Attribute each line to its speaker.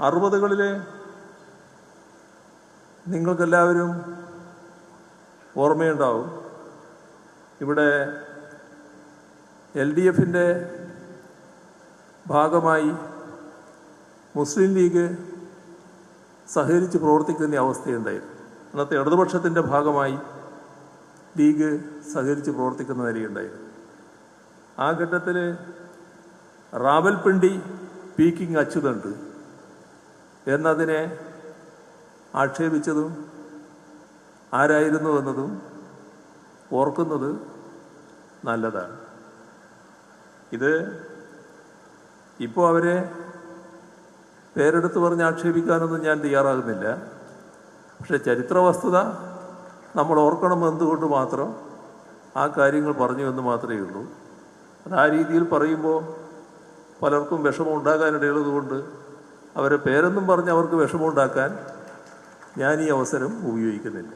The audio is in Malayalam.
Speaker 1: അറുപതുകളിലെ നിങ്ങൾക്കെല്ലാവരും ഓർമ്മയുണ്ടാവും. ഇവിടെ എൽ ഡി എഫിന്റെ ഭാഗമായി മുസ്ലിം ലീഗ് സഹകരിച്ച് പ്രവർത്തിക്കുന്ന അവസ്ഥയുണ്ടായിരുന്നു. അന്നത്തെ ഇടതുപക്ഷത്തിന്റെ ഭാഗമായി ലീഗ് സഹകരിച്ച് പ്രവർത്തിക്കുന്ന നിലയുണ്ടായിരുന്നു. ആ ഘട്ടത്തിൽ റാവൽപിണ്ടി പീക്കിംഗ് അച്യുതണ്ട് എന്നതിനെ ആക്ഷേപിച്ചതും ആരായിരുന്നു എന്നതും ഓർക്കുന്നത് നല്ലതാണ്. ഇത് ഇപ്പോൾ അവരെ പേരെടുത്ത് പറഞ്ഞ് ആക്ഷേപിക്കാനൊന്നും ഞാൻ തയ്യാറാകുന്നില്ല. പക്ഷെ ചരിത്ര വസ്തുത നമ്മൾ ഓർക്കണം എന്തുകൊണ്ട് മാത്രം ആ കാര്യങ്ങൾ പറഞ്ഞു എന്ന് മാത്രമേ ഉള്ളൂ. അത് ആ രീതിയിൽ പറയുമ്പോൾ പലർക്കും വിഷമം ഉണ്ടാകാനിടയുള്ളതുകൊണ്ട് അവരെ പേരൊന്നും പറഞ്ഞ് അവർക്ക് വിഷമമുണ്ടാക്കാൻ ഞാൻ ഈ അവസരം ഉപയോഗിക്കുന്നില്ല.